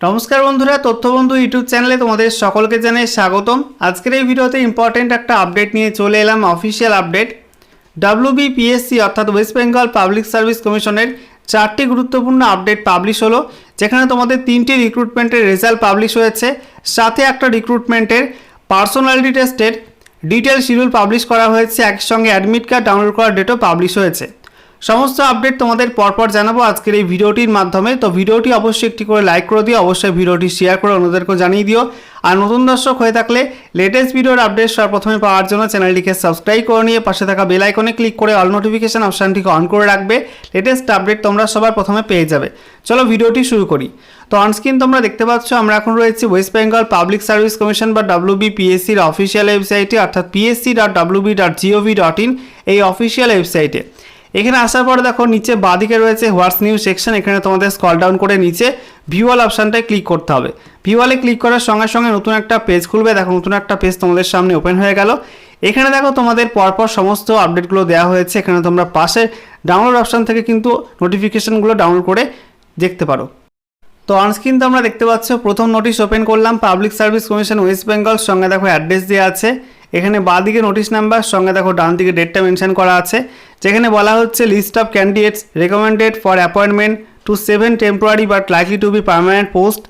নমস্কার বন্ধুরা, তথ্যবন্ধু ইউটিউব চ্যানেলে তোমাদের সকলকে জানাই স্বাগতম। আজকের এই ভিডিওতে ইম্পর্টেন্ট একটা আপডেট নিয়ে চলে এলাম অফিসিয়াল আপডেট ডাব্লিউবিপিএসসি অর্থাৎ ওয়েস্ট বেঙ্গল পাবলিক সার্ভিস কমিশনের চারটি গুরুত্বপূর্ণ আপডেট পাবলিশ হলো, যেখানে তোমাদের তিনটি রিক্রুটমেন্টের রেজাল্ট পাবলিশ হয়েছে। সাথে একটা রিক্রুটমেন্টের পার্সোনালিটি টেস্টের ডিটেল শিডিউল পাবলিশ করা হয়েছে। একসঙ্গে অ্যাডমিট কার্ড ডাউনলোড করার ডেটও পাবলিশ হয়েছে। সমস্ত আপডেট তোমাদের পরপর জানাব আজকের এই ভিডিওটির মাধ্যমে। তো ভিডিওটি অবশ্যই একটি করে লাইক করে দিও, অবশ্যই ভিডিওটি শেয়ার করে অন্যদেরকেও জানিয়ে দিও। আর নতুন দর্শক হয়ে থাকলে লেটেস্ট ভিডিওর আপডেট সর্বপ্রথমে পাওয়ার জন্য চ্যানেলটিকে সাবস্ক্রাইব করে নিয়ে পাশে থাকা বেল আইকনে ক্লিক করে অল নোটিফিকেশন অপশানটিকে অন করে রাখবে। লেটেস্ট আপডেট তোমরা সবার প্রথমে পেয়ে যাবে। চলো ভিডিওটি শুরু করি। তো অনস্ক্রিন তোমরা দেখতে পাচ্ছ, আমরা এখন রয়েছি West Bengal public service commission বা ডাব্লিউবিপিএসসির অফিসিয়াল ওয়েবসাইটে অর্থাৎ PSC dot WB dot GOV dot in এই অফিসিয়াল ওয়েবসাইটে এখানে আসার পর দেখো নিচে বাঁদিকে রয়েছে হোয়াটস নিউ সেকশন, এখানে তোমাদের স্কল ডাউন করে নিচে ভিউয়াল অপশানটায় ক্লিক করতে হবে। ভিউয়ালে ক্লিক করার সঙ্গে সঙ্গে নতুন একটা পেজ খুলবে। দেখো নতুন একটা পেজ তোমাদের সামনে ওপেন হয়ে গেল। এখানে দেখো তোমাদের পরপর সমস্ত আপডেটগুলো দেওয়া হয়েছে। এখানে তোমরা পাশে ডাউনলোড অপশান থেকে কিন্তু নোটিফিকেশানগুলো ডাউনলোড করে দেখতে পারো। তো অনস্ক্রিন তো আমরা দেখতে পাচ্ছ, প্রথম নোটিশ ওপেন করলাম public service commission West Bengal সঙ্গে দেখো অ্যাড্রেস দেওয়া আছে। এখানে বাঁদিকে নোটিশ নাম্বার সঙ্গে দেখো ডান দিকে ডেটটা মেনশন করা আছে। যেখানে বলা হচ্ছে list of candidates recommended for appointment to seven temporary but likely to be permanent post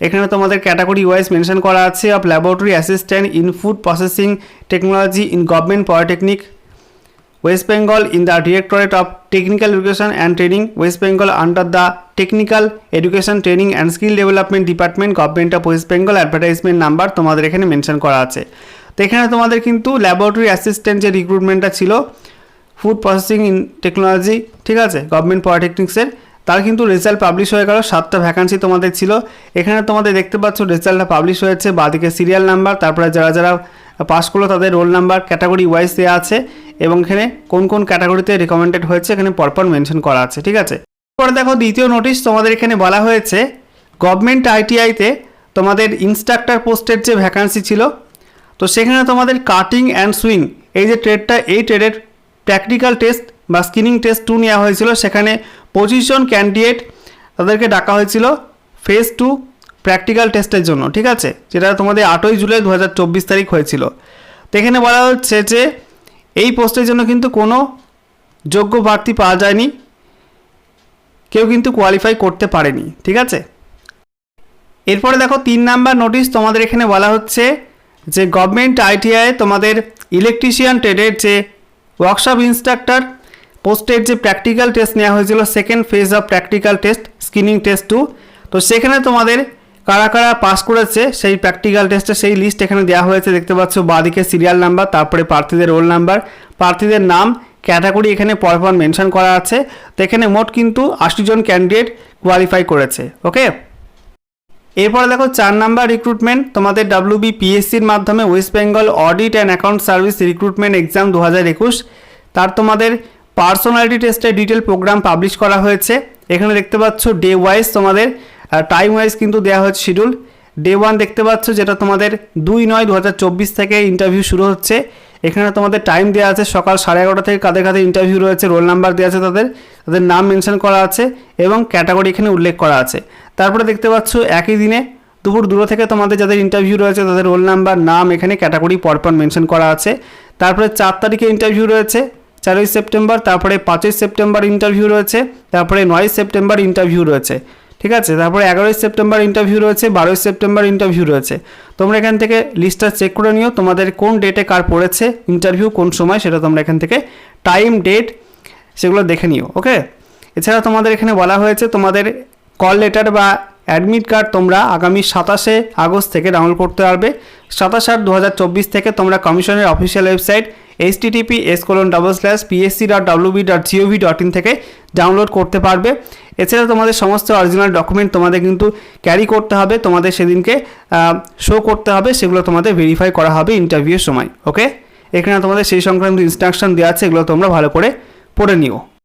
এখানে তোমাদের ক্যাটাগরি ওয়াইজ মেনশন করা আছে of laboratory assistant in food processing technology in government polytechnic West Bengal in the directorate of technical education and training West Bengal under the technical education training and skill development department government of West Bengal advertisement number তোমাদের এখানে mention করা আছে। তো এখানে তোমাদের কিন্তু laboratory assistant যে রিক্রুটমেন্টটা ছিল ফুড প্রসেসিং ইন টেকনোলজি ঠিক আছে? গভর্নমেন্ট পলিটেকনিক্সের তার কিন্তু রেজাল্ট পাবলিশ হয়ে গেল। সাতটা ভ্যাকান্সি তোমাদের ছিল। এখানে তোমাদের দেখতে পাচ্ছ রেজাল্টটা পাবলিশ হয়েছে। বাদিকে সিরিয়াল নাম্বার তারপরে যারা যারা পাস করল তাদের রোল নাম্বার ক্যাটাগরি ওয়াইজ দেওয়া আছে এবং এখানে কোন কোন ক্যাটাগরিতে রেকমেন্ডেড হয়েছে এখানে পরপর মেনশন করা আছে, ঠিক আছে? পরে দেখো দ্বিতীয় নোটিশ তোমাদের এখানে বলা হয়েছে গভর্নমেন্ট আইটিআইতে তোমাদের ইনস্ট্রাক্টর পোস্টের যে ভ্যাকান্সি ছিল, তো সেখানে তোমাদের কাটিং অ্যান্ড সুইং এই যে ট্রেডটা এই ট্রেডের প্র্যাকটিক্যাল টেস্ট বা স্ক্রিনিং টেস্ট টু নেওয়া হয়েছিল। সেখানে পঁচিশ জন ক্যান্ডিডেট তাদেরকে ডাকা হয়েছিল ফেজ টু প্র্যাকটিক্যাল টেস্টের জন্য, ঠিক আছে? যেটা তোমাদের আটই জুলাই দু হাজার চব্বিশ তারিখ হয়েছিল। তো এখানে বলা হচ্ছে যে এই পোস্টের জন্য কিন্তু কোনো যোগ্য প্রার্থী পাওয়া যায়নি। কেউ কিন্তু কোয়ালিফাই করতে পারেনি, ঠিক আছে? এরপরে দেখো তিন নাম্বার নোটিশ তোমাদের এখানে বলা হচ্ছে যে গভর্নমেন্ট আইটিআই তোমাদের ইলেকট্রিশিয়ান ট্রেডের যে ওয়ার্কশপ ইনস্ট্রাক্টর পোস্টের যে প্র্যাকটিক্যাল টেস্ট নেওয়া হয়েছিল second phase of practical test screening test two তো সেখানে তোমাদের কারা কারা পাস করেছে, সেই প্র্যাকটিক্যাল টেস্টে সেই লিস্ট এখানে দেওয়া হয়েছে। দেখতে পাচ্ছ, বাদিকে সিরিয়াল নাম্বার তারপরে প্রার্থীদের রোল নাম্বার প্রার্থীদের নাম ক্যাটাগরি এখানে পরপর মেনশন করা আছে। তো এখানে মোট কিন্তু আশি জন ক্যান্ডিডেট কোয়ালিফাই করেছে ওকে এরপরে দেখো, চার নাম্বার রিক্রুটমেন্ট তোমাদের ডাব্লিউবি পিএসসির মাধ্যমে West Bengal audit and account service recruitment exam দু হাজার একুশ, তার তোমাদের পার্সোনালিটি টেস্টের ডিটেল প্রোগ্রাম পাবলিশ করা হয়েছে। এখানে দেখতে পাচ্ছ ডে ওয়াইজ তোমাদের টাইম ওয়াইজ কিন্তু দেওয়া হয়েছে শিডিউল ডে ওয়ান দেখতে পাচ্ছ যেটা তোমাদের দুই নয় দু থেকে ইন্টারভিউ শুরু হচ্ছে। এখানে তোমাদের টাইম দেওয়া আছে সকাল সাড়ে এগারোটা থেকে কাদের কাদের ইন্টারভিউ রয়েছে রোল নাম্বার দেওয়া আছে তাদের তাদের নাম মেনশন করা আছে এবং ক্যাটাগরি এখানে উল্লেখ করা আছে। তারপরে দেখতে পাচ্ছ একই দিনে দুপুর দূর থেকে তোমাদের যাদের ইন্টারভিউ রয়েছে, তাদের রোল নাম্বার নাম এখানে ক্যাটাগরি পরপর মেনশন করা আছে। তারপরে চার তারিখে ইন্টারভিউ রয়েছে। চারই সেপ্টেম্বর, তারপরে পাঁচই সেপ্টেম্বর ইন্টারভিউ রয়েছে, তারপরে নয়ই সেপ্টেম্বর ইন্টারভিউ রয়েছে, ঠিক আছে? তারপরে এগারোই সেপ্টেম্বর ইন্টারভিউ রয়েছে, বারোই সেপ্টেম্বর ইন্টারভিউ রয়েছে। তোমরা এখান থেকে লিস্টটা চেক করে নিও, তোমাদের কোন ডেটে কার পড়েছে ইন্টারভিউ কোন সময়, সেটা তোমরা এখান থেকে টাইম ডেট সেগুলো দেখে নিও ওকে এছাড়া তোমাদের এখানে বলা হয়েছে তোমাদের কল লেটার বা অ্যাডমিট কার্ড তোমরা আগামী সাতাশে আগস্ট থেকে ডাউনলোড করতে পারবে। সাতাশ আট দু থেকে তোমরা কমিশনের official website H TTP S colon double slash PSC dot WB dot GOV dot in থেকে ডাউনলোড করতে পারবে। এছাড়া তোমাদের সমস্ত অরিজিনাল ডকুমেন্ট তোমাদের কিন্তু ক্যারি করতে হবে। তোমাদের সেদিনকে শো করতে হবে। সেগুলো তোমাদের ভেরিফাই করা হবে ইন্টারভিউয়ের সময় ওকে এখানে তোমাদের সেই সংক্রান্ত ইনস্ট্রাকশন দেওয়া আছে। এগুলো তোমরা ভালো করে পড়ে নিও।